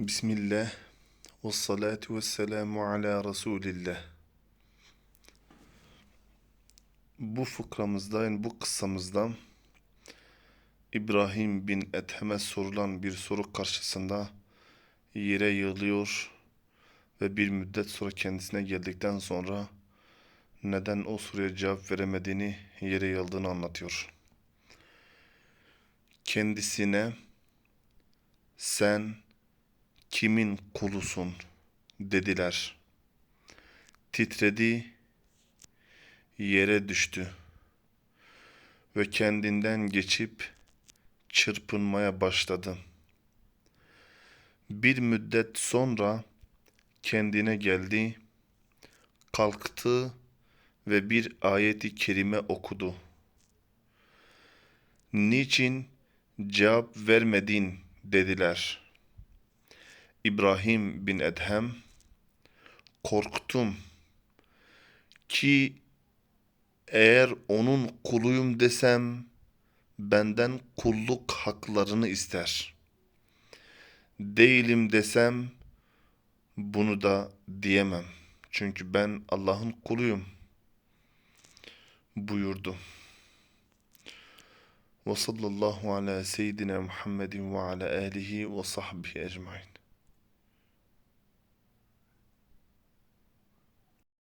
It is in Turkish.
Bismillah ve salatu ve selamu ala Resulillah. Bu fıkramızda yani bu kıssamızda İbrahim bin Ethem'e sorulan bir soru karşısında yere yığılıyor ve bir müddet sonra kendisine geldikten sonra neden o soruya cevap veremediğini yere yığıldığını anlatıyor. Kendisine sen kimin kulusun dediler. Titredi, yere düştü ve kendinden geçip çırpınmaya başladı. Bir müddet sonra kendine geldi, kalktı ve bir ayeti kerime okudu. Niçin cevap vermedin dediler. İbrahim bin Edhem korktum ki eğer onun kuluyum desem benden kulluk haklarını ister. Değilim desem bunu da diyemem. Çünkü ben Allah'ın kuluyum buyurdu. Ve sallallahu ala seyyidina Muhammedin ve ala alihi ve sahbihi ecmain.